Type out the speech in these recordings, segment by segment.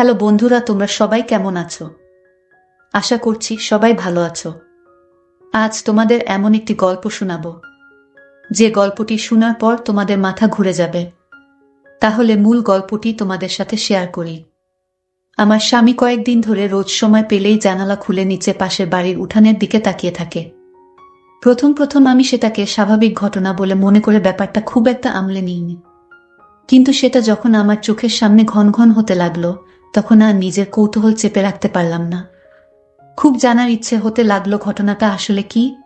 Hello বন্ধুরা, তোমরা সবাই কেমন আছো? আশা করছি সবাই ভালো আছো। আজ তোমাদের এমন একটি গল্প শোনাবো। যে গল্পটি শোনার পর তোমাদের মাথা ঘুরে যাবে। তাহলে মূল গল্পটি তোমাদের সাথে শেয়ার করি। আমার স্বামী কয়েকদিন ধরে রোজ সময় পেলেই জানালা খুলে নিচে পাশের বাড়ির উঠানের দিকে তাকিয়ে থাকে। প্রথম প্রথম আমি সেটাকে স্বাভাবিক ঘটনা বলে মনে করে ব্যাপারটা খুব একটা আমলে নিইনি। কিন্তু সেটা যখন আমার চোখের সামনে ঘন ঘন হতে লাগল তখন আর নিজের কৌতূহল চেপে রাখতে পারলাম না। খুব জানার ইচ্ছে হতে লাগল ঘটনাটা আসলে কি?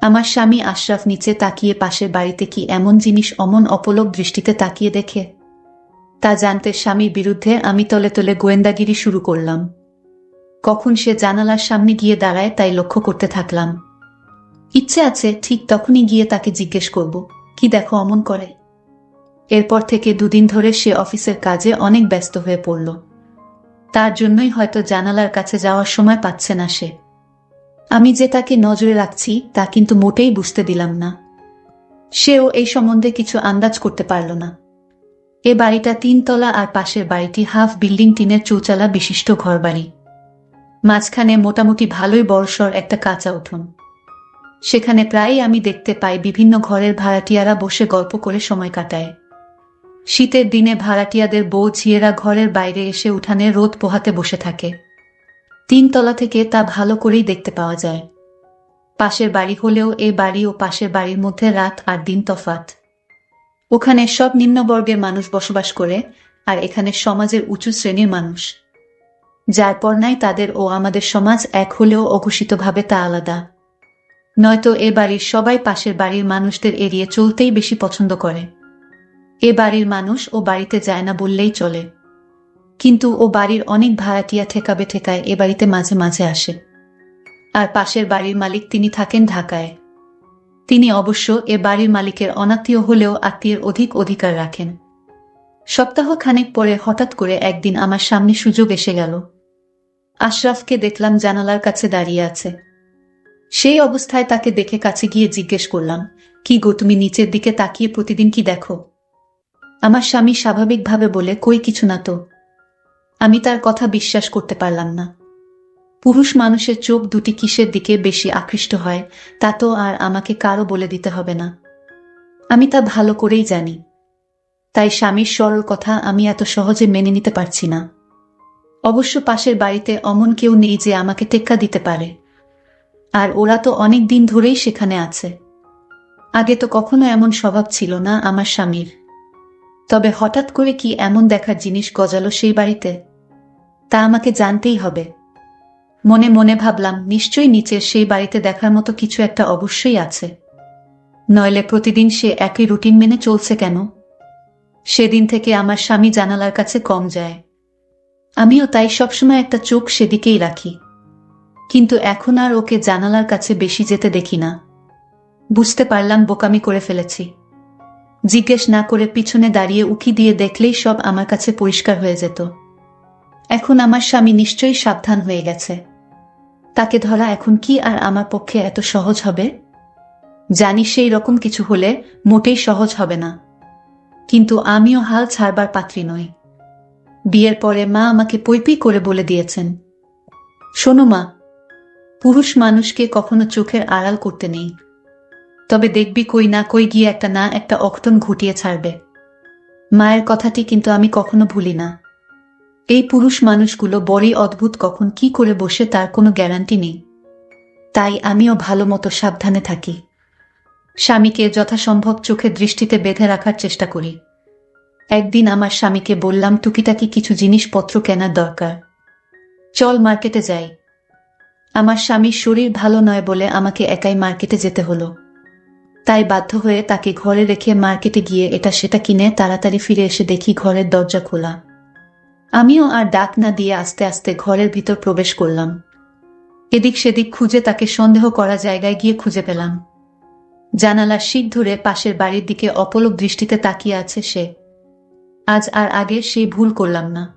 আমার স্বামী আশরাফ নিচে তাকিয়ে পাশের বাড়িতে কি এমন জিনিস অমন অপলক দৃষ্টিতে তাকিয়ে দেখে? তা জানতে স্বামীর বিরুদ্ধে আমি তলে তলে গোয়েন্দাগিরি শুরু করলাম। কখন সে জানালার সামনে গিয়ে দাঁড়ায় তাই লক্ষ্য করতে থাকলাম। ইচ্ছে আছে ঠিক তখনই গিয়ে তাকে জিজ্ঞেস করব, কি দেখো অমন করে? এরপর থেকে দুদিন ধরে সে অফিসের কাজে অনেক ব্যস্ত হয়ে পড়ল। তার জন্যই হয়তো জানালার কাছে যাওয়ার সময় পাচ্ছে না সে। আমি যে তাকে নজরে রাখছি, তা কিন্তু মোটেই বুঝতে দিলাম না। সেও এই সম্বন্ধে কিছু আন্দাজ করতে পারল না। এ বাড়িটা তিনতলা আর পাশের বাড়িটি হাফ বিল্ডিং টিনের চৌচালা বিশিষ্ট ঘরবাড়ি। মাঝখানে মোটামুটি ভালোই বড়সড় একটা কাঁচা উঠোন। সেখানে প্রায়ই আমি দেখতে পাই বিভিন্ন ঘরের ভাড়াটিয়ারা বসে গল্প করে সময় কাটায়। শীতের দিনে ভাড়াটিয়াদের বউ ঝিয়েরা ঘরের বাইরে এসে উঠানে রোদ পোহাতে বসে থাকে। তিনতলা থেকে তা ভালো করেই দেখতে পাওয়া যায়। পাশের বাড়ি হলেও এ বাড়ি ও পাশের বাড়ির মধ্যে রাত আর দিন তফাত ওখানে সব নিম্নবর্গের মানুষ বসবাস করে আর এখানে সমাজের উঁচু শ্রেণির মানুষ। যার পর নাই তাদের ও আমাদের সমাজ এক হলেও অঘোষিতভাবে তা আলাদা। নয়তো এ বাড়ির সবাই পাশের বাড়ির মানুষদের এড়িয়ে চলতেই বেশি পছন্দ করে। এ বাড়ির মানুষ ও বাড়িতে যায় না বললেই চলে। কিন্তু ও বাড়ির অনেক ভাড়াটিয়া ঠেকাবে ঠেকায় এ বাড়িতে মাঝে মাঝে আসে। আর পাশের বাড়ির মালিক তিনি থাকেন ঢাকায়। তিনি অবশ্য এ বাড়ির মালিকের অনাত্মীয় হলেও আত্মীয়ের অধিক অধিকার রাখেন। সপ্তাহ খানেক পরে হঠাৎ করে একদিন আমার সামনে সুযোগ এসে গেল। আশরাফকে দেখলাম জানালার কাছে দাঁড়িয়ে আছে। সেই অবস্থায় তাকে দেখে কাছে গিয়ে জিজ্ঞেস করলাম, কি গো, তুমি নিচের দিকে তাকিয়ে প্রতিদিন কি দেখো? আমার স্বামী স্বাভাবিকভাবে বলে, কই কিছু না তো। আমি তার কথা বিশ্বাস করতে পারলাম না। পুরুষ মানুষের চোখ দুটি কিসের দিকে বেশি আকৃষ্ট হয়, তা তো আর আমাকে কারও বলে দিতে হবে না। আমি তা ভালো করেই জানি। তাই স্বামীর সরল কথা আমি এত সহজে মেনে নিতে পারছি না। অবশ্য পাশের বাড়িতে অমন কেউ নেই যে আমাকে টেক্কা দিতে পারে। আর ওরা তো অনেক দিন ধরেই সেখানে আছে। আগে তো কখনো এমন স্বভাব ছিল না আমার স্বামীর। তবে হঠাৎ করে কি এমন দেখার জিনিস গজালো সেই বাড়িতে? তা আমাকে জানতেই হবে। মনে মনে ভাবলাম, নিশ্চয়ই নিচের সেই বাড়িতে দেখার মতো কিছু একটা অবশ্যই আছে। নইলে প্রতিদিন সে একই রুটিন মেনে চলছে কেন? সেদিন থেকে আমার স্বামী জানালার কাছে কম যায়। আমিও তাই সবসময় একটা চোখ সেদিকেই রাখি। কিন্তু এখন আর ওকে জানালার কাছে বেশি যেতে দেখি না। বুঝতে পারলাম, বোকামি করে ফেলেছি। জিজ্ঞেস না করে পিছনে দাঁড়িয়ে উকি দিয়ে দেখলেই সব আমার কাছে পরিষ্কার হয়ে যেত। এখন আমার স্বামী নিশ্চয়ই সাবধান হয়ে গেছে। তাকে ধরা এখন কি আর আমার পক্ষে এত সহজ হবে? জানি সেই রকম কিছু হলে মোটেই সহজ হবে না। কিন্তু আমিও হাল ছাড়বার পাত্রী নই। বিয়ের পরে মা আমাকে পৈপি করে বলে দিয়েছেন, শোনো মা, পুরুষ মানুষকে কখনো চোখের আড়াল করতে নেই। তবে দেখবি কই না কই গিয়ে একটা না একটা অঘটন ঘটিয়ে ছাড়বে। মায়ের কথাটি কিন্তু আমি কখনো ভুলি না। এই পুরুষ মানুষগুলো বড়ই অদ্ভুত, কখন কি করে বসে তার কোনো গ্যারান্টি নেই। তাই আমিও ভালো মতো সাবধানে থাকি। স্বামীকে যথাসম্ভব চোখের দৃষ্টিতে বেঁধে রাখার চেষ্টা করি। একদিন আমার স্বামীকে বললাম, টুকিটাকি কিছু জিনিসপত্র কেনার দরকার। চল মার্কেটে যাই। আমার স্বামীর শরীর ভালো নয় বলে আমাকে একাই মার্কেটে যেতে হলো। তাই বাধ্য হয়ে তাকে ঘরে রেখে মার্কেটে গিয়ে এটা সেটা কিনে তাড়াতাড়ি ফিরে এসে দেখি ঘরের দরজা খোলা। আমিও আর ডাক না দিয়ে আস্তে আস্তে ঘরের ভিতর প্রবেশ করলাম। এদিক সেদিক খুঁজে তাকে সন্দেহ করা জায়গায় গিয়ে খুঁজে পেলাম। জানালার শীত ধরে পাশের বাড়ির দিকে অপলক দৃষ্টিতে তাকিয়ে আছে সে। আজ আর আগে সে ভুল করলাম না।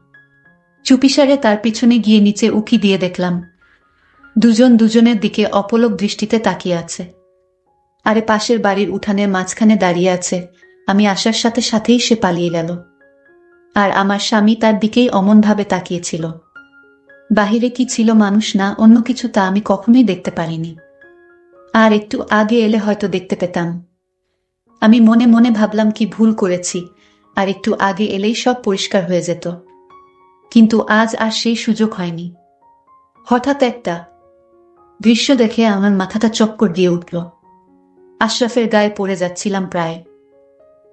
চুপিসারে তার পিছনে গিয়ে নিচে উকি দিয়ে দেখলাম। দুজন দুজনের দিকে অপলক দৃষ্টিতে তাকিয়ে আছে। আরে পাশের বাড়ির উঠানের মাঝখানে দাঁড়িয়ে আছে। আমি আসার সাথে সাথেই সে পালিয়ে গেল। আর আমার স্বামী তার দিকেই অমনভাবে তাকিয়েছিল। বাহিরে কি ছিল মানুষ না অন্য কিছু তা আমি কখনোই দেখতে পারিনি। আর একটু আগে এলে হয়তো দেখতে পেতাম। আমি মনে মনে ভাবলাম কি ভুল করেছি, আর একটু আগে এলেই সব পরিষ্কার হয়ে যেত। কিন্তু আজ আর সেই সুযোগ হয়নি। হঠাৎ একটা দৃশ্য দেখে আমার মাথাটা চক্কর দিয়ে উঠল। আশরাফের গায়ে পড়ে যাচ্ছিলাম প্রায়।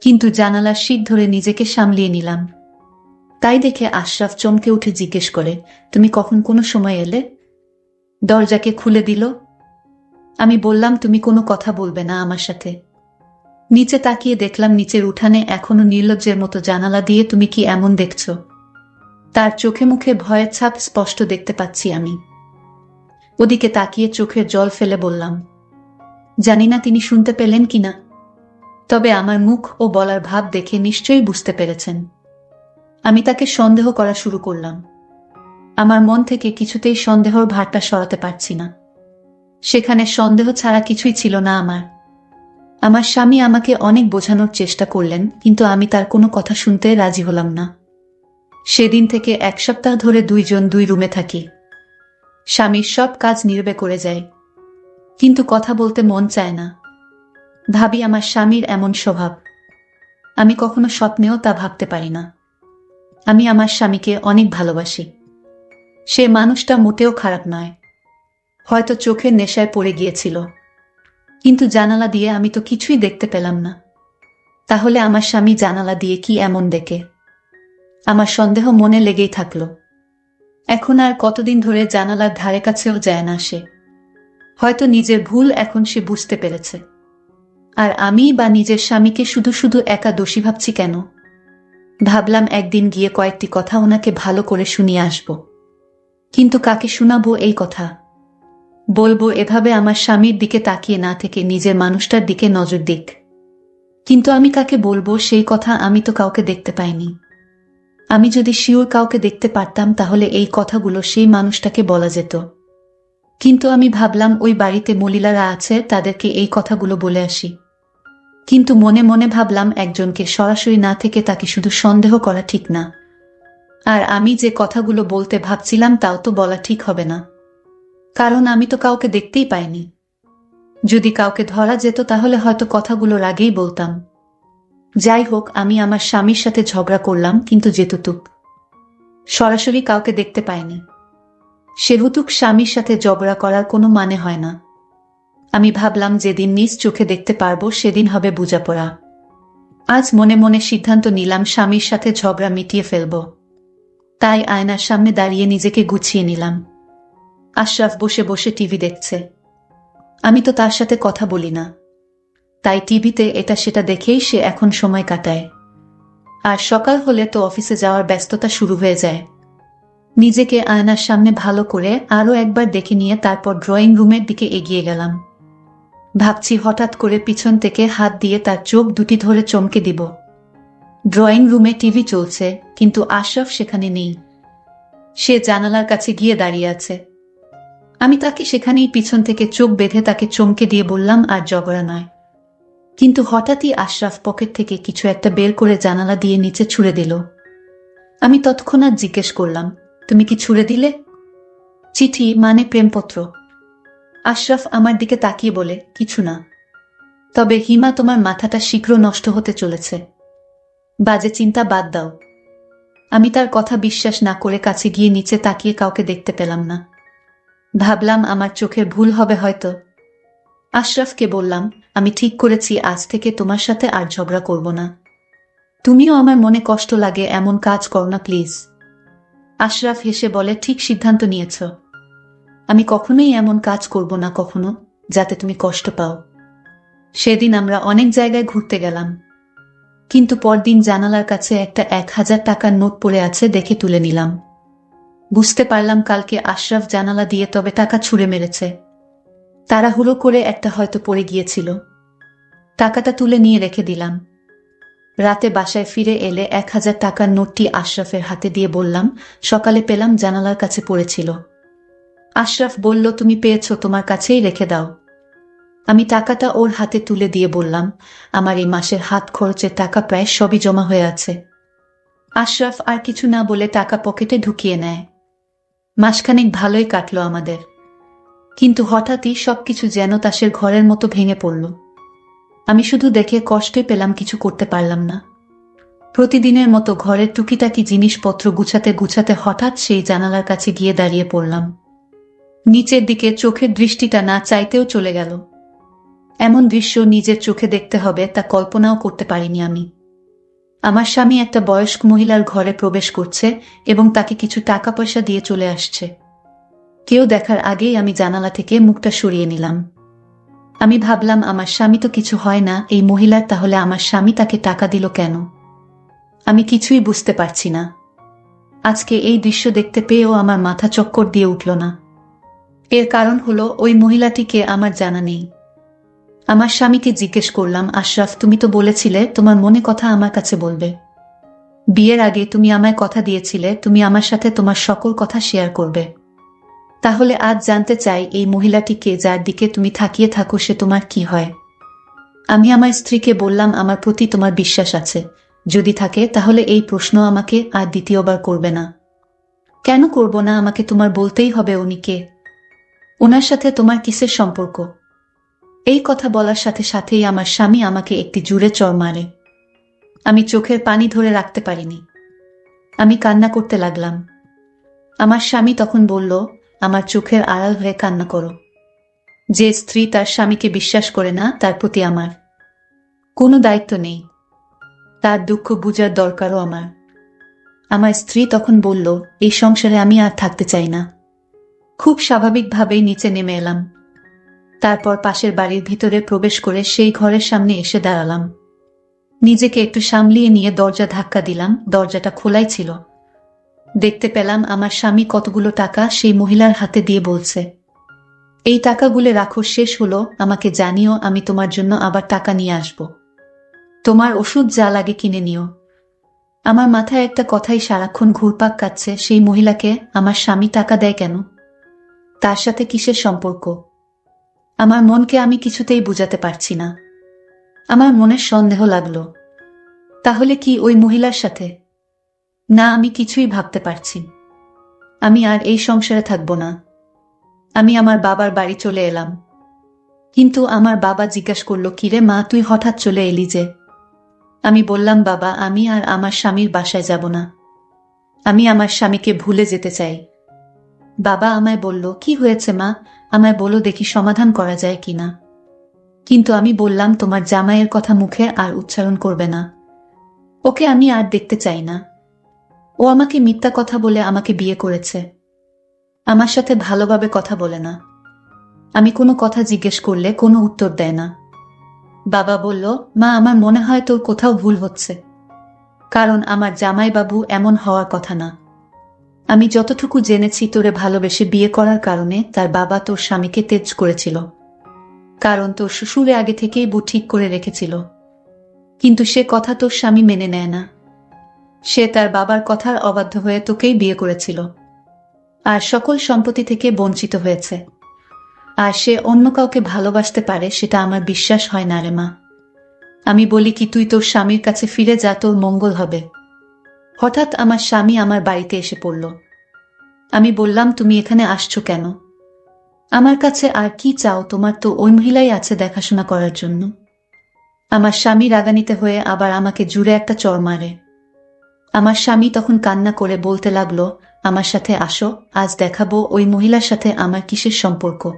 কিন্তু জানালার শীত ধরে নিজেকে সামলিয়ে নিলাম। তাই দেখে আশরাফ চমকে উঠে জিজ্ঞেস করে, তুমি কখন কোনো সময় এলে? দরজাকে খুলে দিল। আমি বললাম, তুমি কোনো কথা বলবে না আমার সাথে। নিচে তাকিয়ে দেখলাম নিচের উঠানে এখনও নির্লজ্জের মতো জানালা দিয়ে তুমি কি এমন দেখছ? তার চোখে মুখে ভয়ের ছাপ স্পষ্ট দেখতে পাচ্ছি আমি। ওদিকে তাকিয়ে চোখের জল ফেলে বললাম জানি না তিনি শুনতে পেলেন কিনা। তবে আমার মুখ ও বলার ভাব দেখে নিশ্চয়ই বুঝতে পেরেছেন। আমি তাকে সন্দেহ করা শুরু করলাম। আমার মন থেকে কিছুতেই সন্দেহর ভারটা সরাতে পারছি না। সেখানে সন্দেহ ছাড়া কিছুই ছিল না আমার। আমার স্বামী আমাকে অনেক বোঝানোর চেষ্টা করলেন, কিন্তু আমি তার কোনো কথা শুনতে রাজি হলাম না। সেদিন থেকে এক সপ্তাহ ধরে দুইজন দুই রুমে থাকি। স্বামীর সব কাজ নির্বে করে যায়। কিন্তু কথা বলতে মন চায় না। ভাবি আমার স্বামীর এমন স্বভাব। আমি কখনো স্বপ্নেও তা ভাবতে পারি না। আমি আমার স্বামীকে অনেক ভালোবাসি। সে মানুষটা মোটেও খারাপ নয়। হয়তো চোখের নেশায় পড়ে গিয়েছিল। কিন্তু জানালা দিয়ে আমি তো কিছুই দেখতে পেলাম না। তাহলে আমার স্বামী জানালা দিয়ে কি এমন দেখে? আমার সন্দেহ মনে লেগেই থাকল। এখন আর কতদিন ধরে জানালার ধারে কাছেও যায় না সে। হয়তো নিজের ভুল এখন সে বুঝতে পেরেছে। আর আমি বা নিজের স্বামীকে শুধু শুধু একা দোষী ভাবছি কেন? ভাবলাম একদিন গিয়ে কয়েকটি কথা ওনাকে ভালো করে শুনিয়ে আসব। কিন্তু কাকে শোনাবো এই কথা? বলব, এভাবে আমার স্বামীর দিকে তাকিয়ে না থেকে নিজের মানুষটার দিকে নজর দিক। কিন্তু আমি কাকে বলব সেই কথা আমি তো কাউকে দেখতে পাইনি। আমি যদি শিওর কাউকে দেখতে পারতাম, তাহলে এই কথাগুলো সেই মানুষটাকে বলা যেত। কিন্তু আমি ভাবলাম ওই বাড়িতে মলিলারা আছে, তাদেরকে এই কথাগুলো বলে আসি। কিন্তু মনে মনে ভাবলাম একজনকে সরাসরি না থেকে তাকে শুধু সন্দেহ করা ঠিক না। আর আমি যে কথাগুলো বলতে ভাবছিলাম, তাও তো বলা ঠিক হবে না। কারণ আমি তো কাউকে দেখতেই পাইনি। যদি কাউকে ধরা যেত, তাহলে হয়তো কথাগুলোর আগেই বলতাম। যাই হোক, আমি আমার স্বামীর সাথে ঝগড়া করলাম, কিন্তু যেতুতুক। সরাসরি কাউকে দেখতে পাইনি। সেহুতুক স্বামীর সাথে ঝগড়া করার কোনো মানে হয় না। আমি ভাবলাম যেদিন নিজ চোখে দেখতে পারব, সেদিন হবে বোঝাপড়া। আজ মনে মনে সিদ্ধান্ত নিলাম স্বামীর সাথে ঝগড়া মিটিয়ে ফেলব। তাই আয়নার সামনে দাঁড়িয়ে নিজেকে গুছিয়ে নিলাম। আশরাফ বসে বসে টিভি দেখছে। আমি তো তার সাথে কথা বলি না। তাই টিভিতে এটা সেটা দেখেই সে এখন সময় কাটায়। আর সকাল হলে তো অফিসে যাওয়ার ব্যস্ততা শুরু হয়ে যায়। নিজেকে আয়নার সামনে ভালো করে আরও একবার দেখে নিয়ে তারপর ড্রয়িং রুমের দিকে এগিয়ে গেলাম। ভাবছি হঠাৎ করে পিছন থেকে হাত দিয়ে তার চোখ দুটি ধরে চমকে দিব। ড্রয়িং রুমে টিভি চলছে, কিন্তু আশরাফ সেখানে নেই। সে জানালার কাছে গিয়ে দাঁড়িয়ে আছে। আমি তাকে সেখানেই পিছন থেকে চোখ বেঁধে তাকে চমকে দিয়ে বললাম, আর জগড়া নয়। কিন্তু হঠাৎই আশরাফ পকেট থেকে কিছু একটা বের করে জানালা দিয়ে নিচে ছুড়ে দিল। আমি তৎক্ষণাৎ জিজ্ঞেস করলাম তুমি কি ছুড়ে দিলে? চিঠি মানে প্রেমপত্র। আশরাফ আমার দিকে তাকিয়ে বলে, কিছু না। তবে হিমা তোমার মাথাটা শীঘ্র নষ্ট হতে চলেছে। বাজে চিন্তা বাদ দাও। আমি তার কথা বিশ্বাস না করে কাছে গিয়ে নিচে তাকিয়ে কাউকে দেখতে পেলাম না। ভাবলাম আমার চোখের ভুল হবে হয়তো। আশরাফকে বললাম, আমি ঠিক করেছি, আজ থেকে তোমার সাথে আর ঝগড়া করব না। তুমিও আমার মনে কষ্ট লাগে, এমন কাজ করো না, প্লিজ। আশরাফ হেসে বলে, ঠিক সিদ্ধান্ত নিয়েছ। আমি কখনোই এমন কাজ করব না কখনো যাতে তুমি কষ্ট পাও। সেদিন আমরা অনেক জায়গায় ঘুরতে গেলাম। কিন্তু পরদিন জানালার কাছে একটা এক হাজার টাকার নোট পড়ে আছে, দেখে তুলে নিলাম। বুঝতে পারলাম কালকে আশরাফ জানালা দিয়ে তবে টাকা ছুঁড়ে মেরেছে। তাড়াহুড়ো করে একটা হয়তো পড়ে গিয়েছিল। টাকাটা তুলে নিয়ে রেখে দিলাম। রাতে বাসায় ফিরে এলে এক হাজার টাকার নোটটি আশরাফের হাতে দিয়ে বললাম, সকালে পেলাম জানালার কাছে পড়েছিল। আশরাফ বলল, তুমি পেয়েছ, তোমার কাছেই রেখে দাও। আমি টাকাটা ওর হাতে তুলে দিয়ে বললাম, আমার এই মাসের হাত খরচের টাকা প্রায় সবই জমা হয়ে আছে। আশরাফ আর কিছু না বলে টাকা পকেটে ঢুকিয়ে নেয়। মাসখানেক ভালোই কাটলো আমাদের। কিন্তু হঠাৎই সবকিছু যেন তাসের ঘরের মতো ভেঙে পড়ল। আমি শুধু দেখে কষ্টে পেলাম কিছু করতে পারলাম না। প্রতিদিনের মতো ঘরের টুকিটাকি জিনিসপত্র গুছাতে গুছাতে হঠাৎ সেই জানালার কাছে গিয়ে দাঁড়িয়ে পড়লাম। নিচের দিকে চোখের দৃষ্টিটা না চাইতেও চলে গেল। এমন দৃশ্য নিজের চোখে দেখতে হবে তা কল্পনাও করতে পারিনি আমি। আমার স্বামী একটা বয়স্ক মহিলার ঘরে প্রবেশ করছে এবং তাকে কিছু টাকা পয়সা দিয়ে চলে আসছে। কেউ দেখার আগেই আমি জানালা থেকে মুখটা সরিয়ে নিলাম। আমি ভাবলাম, আমার স্বামী তো কিছু হয় না, এই মহিলার তাহলে আমার স্বামী তাকে টাকা দিল কেন? আমি কিছুই বুঝতে পারছি না। আজকে এই দৃশ্য দেখতে পেয়েও আমার মাথা চক্কর দিয়ে উঠল না। এর কারণ হলো, ওই মহিলাটিকে আমার জানা নেই। আমার স্বামীকে জিজ্ঞেস করলাম, আশরাফ, তুমি তো বলেছিলে, তোমার মনে কথা আমার কাছে বলবে। বিয়ের আগে তুমি আমায় কথা দিয়েছিলে, তুমি আমার সাথে তোমার সকল কথা শেয়ার করবে। তাহলে আজ জানতে চাই এই মহিলাটিকে যার দিকে তুমি থাকিয়ে থাকো সে তোমার কি হয়। আমি আমার স্ত্রীকে বললাম, আমার প্রতি তোমার বিশ্বাস আছে। যদি থাকে, তাহলে এই প্রশ্ন আমাকে আর দ্বিতীয়বার করবে না। কেন করব না? আমাকে তোমার বলতেই হবে উনি কে। ওনার সাথে তোমার কিসের সম্পর্ক? এই কথা বলার সাথে সাথেই আমার স্বামী আমাকে একটি জুড়ে চর মারে। আমি চোখের পানি ধরে রাখতে পারিনি। আমি কান্না করতে লাগলাম। আমার স্বামী তখন বলল আমার চোখের আড়াল হয়ে কান্না করো। যে স্ত্রী তার স্বামীকে বিশ্বাস করে না, তার প্রতি আমার কোনো দায়িত্ব নেই। তার দুঃখ বুঝার দরকারও আমার। আমার স্ত্রী তখন বলল, এই সংসারে আমি আর থাকতে চাই না। খুব স্বাভাবিকভাবেই নিচে নেমে এলাম। তারপর পাশের বাড়ির ভিতরে প্রবেশ করে সেই ঘরের সামনে এসে দাঁড়ালাম। নিজেকে একটু সামলিয়ে নিয়ে দরজা ধাক্কা দিলাম। দরজাটা খোলাই ছিল। দেখতে পেলাম আমার স্বামী কতগুলো টাকা সেই মহিলার হাতে দিয়ে বলছে। এই টাকাগুলো রাখো শেষ হলো, আমাকে জানিও, আমি তোমার জন্য আবার টাকা নিয়ে আসব। তোমার ওষুধ যা লাগে কিনে নিও। আমার মাথায় একটা কথাই সারাক্ষণ ঘুরপাক কাচ্ছে সেই মহিলাকে আমার স্বামী টাকা দেয় কেন? তার সাথে কিসের সম্পর্ক? আমার মনকে আমি কিছুতেই বুঝাতে পারছি না। আমার মনের সন্দেহ লাগল। তাহলে কি ওই মহিলার সাথে? না, আমি কিছুই ভাবতে পারছি। আমি আর এই সংসারে থাকব না। আমি আমার বাবার বাড়ি চলে এলাম। কিন্তু আমার বাবা জিজ্ঞাসা করল কিরে মা, তুই হঠাৎ চলে এলি যে? আমি বললাম, বাবা, আমি আর আমার স্বামীর বাসায় যাব না। আমি আমার স্বামীকে ভুলে যেতে চাই। বাবা আমায় বলল, কি হয়েছে মা? আমায় বলো দেখি সমাধান করা যায় কিনা কিন্তু আমি বললাম, তোমার জামাইয়ের কথা মুখে আর উচ্চারণ করবে না। ওকে আমি আর দেখতে চাই না। ও আমাকে মিথ্যা কথা বলে আমাকে বিয়ে করেছে। আমার সাথে ভালোভাবে কথা বলে না। আমি কোনো কথা জিজ্ঞেস করলে কোনো উত্তর দেয় না। বাবা বলল, মা, আমার মনে হয় তোর কোথাও ভুল হচ্ছে। কারণ আমার জামাইবাবু এমন হওয়ার কথা না। আমি যতটুকু জেনেছি তোরে ভালোবেসে বিয়ে করার কারণে তার বাবা তোর স্বামীকে তেজ করেছিল। কারণ তোর শ্বশুরে আগে থেকেই বউ ঠিক করে রেখেছিল। কিন্তু সে কথা তোর স্বামী মেনে নেয় না। সে তার বাবার কথার অবাধ্য হয়ে তোকেই বিয়ে করেছিল। আর সকল সম্পত্তি থেকে বঞ্চিত হয়েছে। আর সে অন্য কাউকে ভালোবাসতে পারে সেটা আমার বিশ্বাস হয় না রে মা। আমি বলি কি, তুই তোর স্বামীর কাছে ফিরে যা, তোর মঙ্গল হবে। হঠাৎ আমার স্বামী আমার বাড়িতে এসে পড়ল। আমি বললাম, তুমি এখানে আসছো কেন? আমার কাছে আর কি চাও? তোমার তো ওই মহিলাই আছে দেখাশোনা করার জন্য। আমার স্বামী রাগানিতে হয়ে আবার আমাকে জুড়ে একটা চর মারে। আমার স্বামী তখন কান্না করে বলতে লাগল, আমার সাথে আসো, আজ দেখাবো ওই মহিলার সাথে আমার কিসের সম্পর্ক।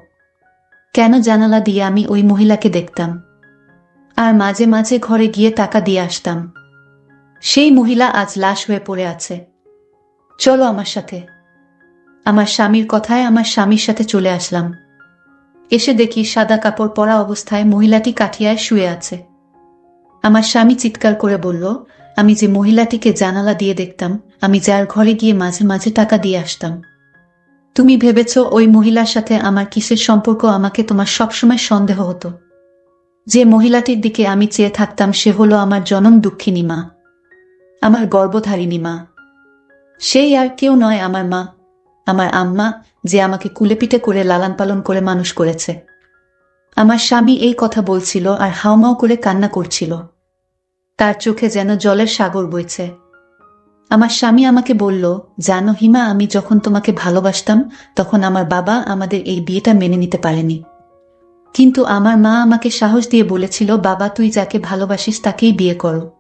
কেন জানালা দিয়ে আমি ওই মহিলাকে দেখতাম? আর মাঝে মাঝে ঘরে গিয়ে টাকা দিয়ে আসতাম। সেই মহিলা আজ লাশ হয়ে পড়ে আছে। চলো আমার সাথে। আমার স্বামীর কথায় আমার স্বামীর সাথে চলে আসলাম। এসে দেখি সাদা কাপড় পরা অবস্থায় মহিলাটি কাঠিয়ায় শুয়ে আছে। আমার স্বামী চিৎকার করে বলল আমি যে মহিলাটিকে জানালা দিয়ে দেখতাম, আমি যার ঘরে গিয়ে মাঝে মাঝে টাকা দিয়ে আসতাম। তুমি ভেবেছ ওই মহিলার সাথে আমার কিসের সম্পর্ক আমাকে তোমার সবসময় সন্দেহ হতো। যে মহিলাটির দিকে আমি চেয়ে থাকতাম সে হলো আমার জনম দুঃখিনী মা, আমার গর্ভধারিণী মা। সেই আর কেউ নয় আমার মা, আমার আম্মা, যে আমাকে কুলেপিটে করে লালন পালন করে মানুষ করেছে। আমার স্বামী এই কথা বলছিল আর হাওমাও করে কান্না করছিল। তার চোখে যেন জলের সাগর বইছে। আমার স্বামী আমাকে বলল, জানো হিমা, আমি যখন তোমাকে ভালোবাসতাম, তখন আমার বাবা আমাদের এই বিয়েটা মেনে নিতে পারেনি। কিন্তু আমার মা আমাকে সাহস দিয়ে বলেছিল, বাবা, তুই যাকে ভালোবাসিস তাকেই বিয়ে করো।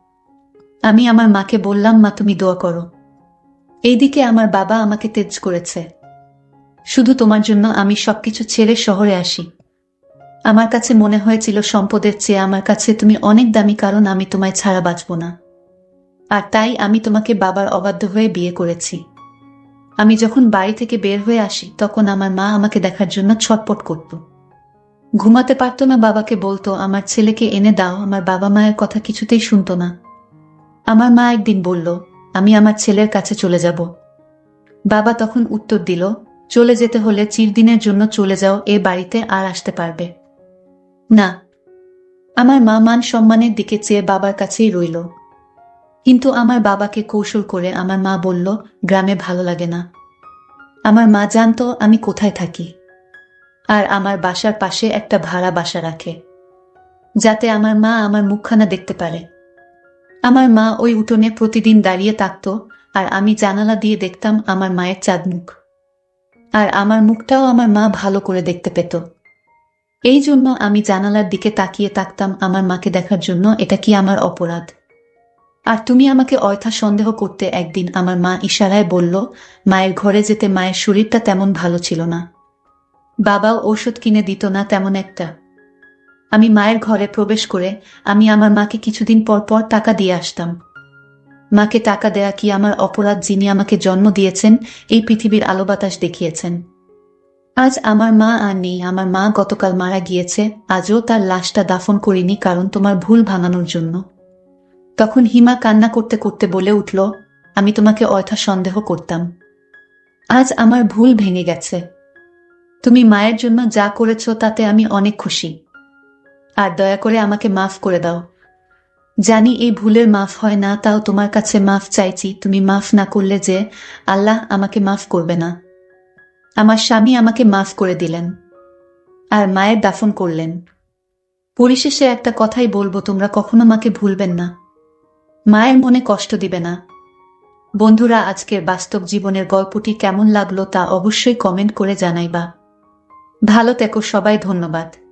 আমি আমার মাকে বললাম, মা, তুমি দোয়া করো। এইদিকে আমার বাবা আমাকে তেজ করেছে। শুধু তোমার জন্য আমি সবকিছু ছেড়ে শহরে আসি। আমার কাছে মনে হয়েছিল সম্পদের চেয়ে আমার কাছে তুমি অনেক দামি, কারণ আমি তোমায় ছাড়া বাঁচব না। আর তাই আমি তোমাকে বাবার অবাধ্য হয়ে বিয়ে করেছি। আমি যখন বাড়ি থেকে বের হয়ে আসি, তখন আমার মা আমাকে দেখার জন্য ছটপট করত। ঘুমাতে পারতো না বাবাকে বলতো, আমার ছেলেকে এনে দাও, আমার বাবা মায়ের কথা কিছুতেই শুনতো না। আমার মা একদিন বলল, আমি আমার ছেলের কাছে চলে যাব। বাবা তখন উত্তর দিল, চলে যেতে হলে চিরদিনের জন্য চলে যাও, এ বাড়িতে আর আসতে পারবে। না, আমার মা মান সম্মানের দিকে চেয়ে বাবার কাছেই রইল। কিন্তু আমার বাবাকে কৌশল করে আমার মা বলল, গ্রামে ভালো লাগে না। আমার মা জানতো আমি কোথায় থাকি। আর আমার বাসার পাশে একটা ভাড়া বাসা রাখে, যাতে আমার মা আমার মুখখানা দেখতে পারে। আমার মা ওই উঠোনে প্রতিদিন দাঁড়িয়ে থাকত, আর আমি জানালা দিয়ে দেখতাম আমার মায়ের চাঁদ মুখ। আর আমার মুখটাও আমার মা ভালো করে দেখতে পেত। এই জন্য আমি জানালার দিকে তাকিয়ে থাকতাম আমার মাকে দেখার জন্য, এটা কি আমার অপরাধ? আর তুমি আমাকে অয়থা সন্দেহ করতে একদিন আমার মা ইশারায় বলল, মায়ের ঘরে যেতে মায়ের শরীরটা তেমন ভালো ছিল না। বাবাও ঔষধ কিনে দিত না তেমন একটা। আমি মায়ের ঘরে প্রবেশ করে আমি আমার মাকে কিছুদিন পর পর টাকা দিয়ে আসতাম। মাকে টাকা দেয়া কি আমার অপরাধ যিনি আমাকে জন্ম দিয়েছেন, এই পৃথিবীর আলো বাতাস দেখিয়েছেন। আজ আমার মা আর নেই। আমার মা গতকাল মারা গিয়েছে। আজও তার লাশটা দাফন করিনি কারণ তোমার ভুল ভাঙানোর জন্য। তখন হিমা কান্না করতে করতে বলে উঠল, আমি তোমাকে অথা সন্দেহ করতাম। আজ আমার ভুল ভেঙে গেছে। তুমি মায়ের জন্য যা করেছ তাতে আমি অনেক খুশি। আর দয়া করে আমাকে মাফ করে দাও। জানি এই ভুলের মাফ হয় না, তাও তোমার কাছে মাফ চাইছি। তুমি মাফ না করলে যে, আল্লাহ আমাকে মাফ করবে না। আমার স্বামী আমাকে মাফ করে দিলেন আর মায়ের দাফন করলেন। পরিশেষে একটা কথাই বলব, তোমরা কখনো মাকে ভুলবেন না। মায়ের মনে কষ্ট দিবে না। বন্ধুরা, আজকের বাস্তব জীবনের গল্পটি কেমন লাগল তা অবশ্যই কমেন্ট করে জানাইবা। ভালো থেকো, সবাই ধন্যবাদ।